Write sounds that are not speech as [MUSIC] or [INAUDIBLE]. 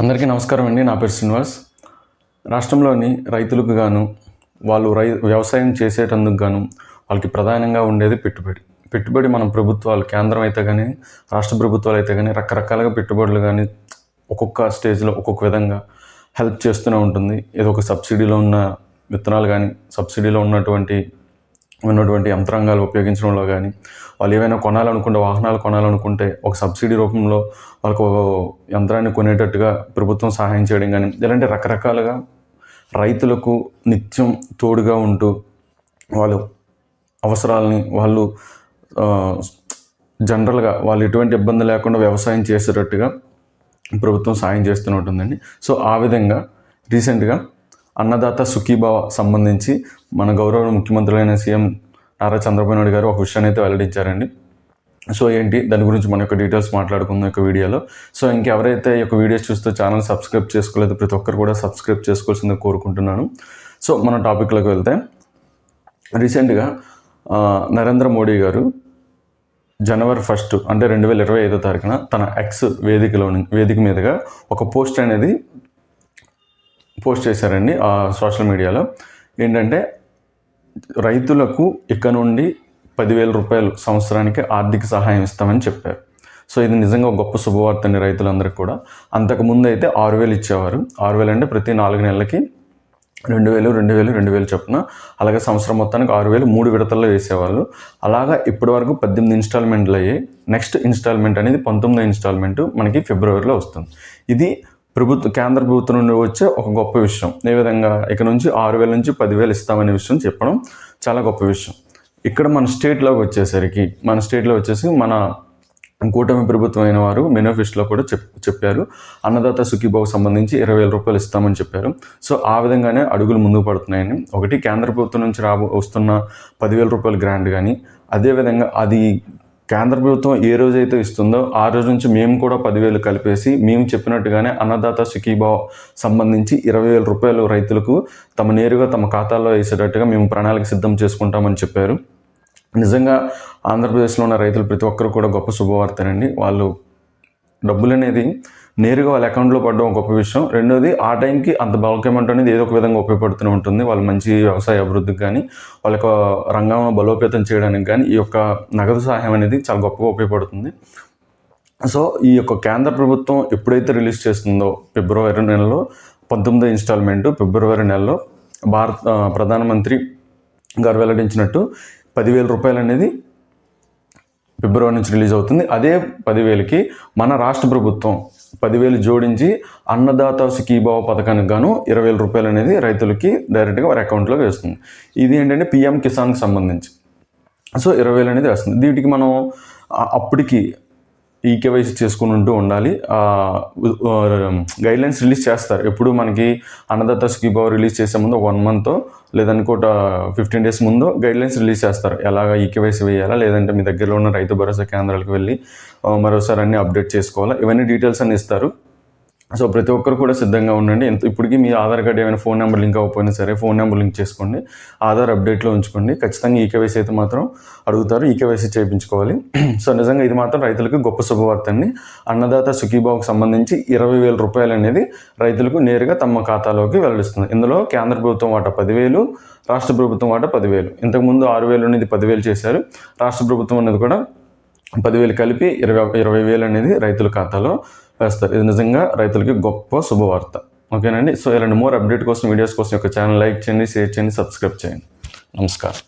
అందరికీ నమస్కారం అండి. నా పేరు శ్రీనివాస్. రాష్ట్రంలోని రైతులకు గాను వాళ్ళు రై వ్యవసాయం చేసేటందుకు గాను వాళ్ళకి ప్రధానంగా ఉండేది పెట్టుబడి. పెట్టుబడి మనం ప్రభుత్వాలు కేంద్రం అయితే కానీ రాష్ట్ర ప్రభుత్వాలు అయితే కానీ రకరకాలుగా పెట్టుబడులు కానీ ఒక్కొక్క స్టేజ్లో ఒక్కొక్క విధంగా హెల్ప్ చేస్తూనే ఉంటుంది. ఏదో ఒక సబ్సిడీలో ఉన్న విత్తనాలు కానీ సబ్సిడీలో ఉన్నటువంటి ఉన్నటువంటి యంత్రాంగాలు ఉపయోగించడంలో కానీ వాళ్ళు ఏమైనా కొనాలనుకుంటే వాహనాలు కొనాలనుకుంటే ఒక సబ్సిడీ రూపంలో వాళ్ళకు యంత్రాన్ని కొనేటట్టుగా ప్రభుత్వం సహాయం చేయడం కానీ ఇలాంటి రకరకాలుగా రైతులకు నిత్యం తోడుగా ఉంటూ వాళ్ళు అవసరాలని వాళ్ళు జనరల్గా వాళ్ళు ఎటువంటి ఇబ్బంది లేకుండా వ్యవసాయం చేసేటట్టుగా ప్రభుత్వం సాయం చేస్తూనే ఉంటుందండి సో ఆ విధంగా రీసెంట్గా అన్నదాత సుఖీభావ సంబంధించి మన గౌరవ ముఖ్యమంత్రులైన సీఎం నారా చంద్రబాబు నాయుడు గారు ఒక విషయాన్ని అయితే వెల్లడించారండి. సో ఏంటి దాని గురించి మన యొక్క డీటెయిల్స్ మాట్లాడుకుందాం యొక్క వీడియోలో. సో ఇంకెవరైతే ఈ యొక్క వీడియోస్ చూస్తూ ఛానల్ సబ్స్క్రైబ్ చేసుకోలేదు ప్రతి ఒక్కరు కూడా సబ్స్క్రైబ్ చేసుకోవాల్సింది కోరుకుంటున్నాను. సో మన టాపిక్లోకి వెళ్తే రీసెంట్గా నరేంద్ర మోడీ గారు జనవరి ఫస్ట్ అంటే రెండు వేల ఇరవై ఐదో తారీఖున తన ఎక్స్ వేదికలో వేదిక మీదుగా ఒక పోస్ట్ అనేది పోస్ట్ చేశారండి ఆ సోషల్ మీడియాలో. ఏంటంటే రైతులకు ఇక నుండి పదివేల రూపాయలు సంవత్సరానికి ఆర్థిక సహాయం ఇస్తామని చెప్పారు. సో ఇది నిజంగా గొప్ప శుభవార్త అండి రైతులందరికీ కూడా. అంతకుముందు అయితే ఆరు వేలు ఇచ్చేవారు. ఆరు వేలు అంటే ప్రతి నాలుగు నెలలకి రెండు వేలు రెండు వేలు రెండు వేలు చొప్పున. అలాగే సంవత్సరం మొత్తానికి ఆరు వేలు మూడు విడతల్లో వేసేవాళ్ళు. అలాగా ఇప్పటి వరకు పద్దెనిమిది ఇన్స్టాల్మెంట్లు అయ్యాయి. నెక్స్ట్ ఇన్స్టాల్మెంట్ అనేది పంతొమ్మిదో ఇన్స్టాల్మెంట్ మనకి ఫిబ్రవరిలో వస్తుంది. ఇది ప్రభుత్వ కేంద్ర ప్రభుత్వం నుండి వచ్చే ఒక గొప్ప విషయం. ఏ విధంగా ఇక నుంచి ఆరు వేల నుంచి పదివేలు ఇస్తామనే విషయం చెప్పడం చాలా గొప్ప విషయం. ఇక్కడ మన స్టేట్లోకి వచ్చేసరికి మన స్టేట్లో వచ్చేసి మన కూటమి ప్రభుత్వం అయిన వారు మేనిఫెస్టోలో కూడా చెప్ చెప్పారు. అన్నదాత సుఖీభావ్ సంబంధించి ఇరవై వేల రూపాయలు ఇస్తామని చెప్పారు. సో ఆ విధంగానే అడుగులు ముందుకు పడుతున్నాయని. ఒకటి కేంద్ర ప్రభుత్వం నుంచి రాబో వస్తున్న పదివేల రూపాయల గ్రాంట్ కానీ అదేవిధంగా అది కేంద్ర ప్రభుత్వం ఏ రోజైతే ఇస్తుందో ఆ రోజు నుంచి మేము కూడా పదివేలు కలిపేసి మేము చెప్పినట్టుగానే అన్నదాత సుఖీభావ సంబంధించి ఇరవై వేల రూపాయలు రైతులకు తమ నేరుగా తమ ఖాతాలో వేసేటట్టుగా మేము ప్రణాళిక సిద్ధం చేసుకుంటామని చెప్పారు. నిజంగా ఆంధ్రప్రదేశ్లో ఉన్న రైతులు ప్రతి ఒక్కరు కూడా గొప్ప శుభవార్తనండి. వాళ్ళు డబ్బులు అనేది నేరుగా వాళ్ళ అకౌంట్లో పడడం ఒక గొప్ప విషయం. రెండోది ఆ టైంకి అంత బల్క్ అమౌంట్ అనేది ఏదో ఒక విధంగా ఉపయోగపడుతూనే ఉంటుంది. వాళ్ళు మంచి వ్యవసాయ అభివృద్ధికి కానీ వాళ్ళ యొక్క రంగంలో బలోపేతం చేయడానికి కానీ ఈ యొక్క నగదు సహాయం అనేది చాలా గొప్పగా ఉపయోగపడుతుంది. సో ఈ యొక్క కేంద్ర ప్రభుత్వం ఎప్పుడైతే రిలీజ్ చేస్తుందో ఫిబ్రవరి నెలలో పంతొమ్మిదో ఇన్స్టాల్మెంట్ ఫిబ్రవరి నెలలో భారత ప్రధానమంత్రి గారు వెల్లడించినట్టు పదివేల రూపాయలు అనేది ఫిబ్రవరి నుంచి రిలీజ్ అవుతుంది. అదే పదివేలకి మన రాష్ట్ర ప్రభుత్వం పదివేలు జోడించి అన్నదాత సుఖీభావ పథకానికి గాను ఇరవై వేల రూపాయలు అనేది రైతులకి డైరెక్ట్గా వారి అకౌంట్లో వేస్తుంది. ఇది ఏంటంటే పిఎం కిసాన్కి సంబంధించి. సో ఇరవై వేలు అనేది వేస్తుంది. వీటికి మనం అప్పటికి ఈకేవైసీ చేసుకుని ఉంటూ ఉండాలి. గైడ్లైన్స్ రిలీజ్ చేస్తారు. ఎప్పుడు మనకి అన్నదాత స్కీబావ్ రిలీజ్ చేసే ముందు వన్ మంత్ లేదనుకోట ఫిఫ్టీన్ డేస్ ముందు గైడ్లైన్స్ రిలీజ్ చేస్తారు. ఎలాగ కేవైసీ వేయాలా లేదంటే మీ దగ్గరలో ఉన్న రైతు భరోసా కేంద్రాలకు వెళ్ళి మరోసారి అన్ని అప్డేట్ చేసుకోవాలా ఇవన్నీ డీటెయిల్స్ అన్ని ఇస్తారు. సో ప్రతి ఒక్కరు కూడా సిద్ధంగా ఉండండి. ఎంత ఇప్పటికీ మీ ఆధార్ కార్డు ఏమైనా ఫోన్ నెంబర్ లింక్ అవ్వకపోయినా సరే ఫోన్ నెంబర్ లింక్ చేసుకోండి. ఆధార్ అప్డేట్లో ఉంచుకోండి. ఖచ్చితంగా ఈకేవైసీ అయితే మాత్రం అడుగుతారు. ఈకేవైసీ చేయించుకోవాలి. [CLEARS THROAT] సో నిజంగా ఇది మాత్రం రైతులకు గొప్ప శుభవార్త అండి. అన్నదాత సుఖీబాబుకి సంబంధించి ఇరవై వేల రూపాయలు అనేది రైతులకు నేరుగా తమ ఖాతాలోకి వెల్లడిస్తుంది. ఇందులో కేంద్ర ప్రభుత్వం వాటా పదివేలు రాష్ట్ర ప్రభుత్వం వాటా పదివేలు. ఇంతకుముందు ఆరు వేలు అనేది పదివేలు చేశారు. రాష్ట్ర ప్రభుత్వం అనేది కూడా పదివేలు కలిపి ఇరవై ఇరవై వేలు అనేది రైతుల ఖాతాలో వేస్తారు ఇది నిజంగా రైతులకి గొప్ప శుభవార్త. ఓకేనండి? సో ఇలాంటి మోర్ అప్డేట్ కోసం వీడియోస్ కోసం యొక్క ఛానల్ లైక్ చేయండి షేర్ చేయండి సబ్స్క్రైబ్ చేయండి. నమస్కారం.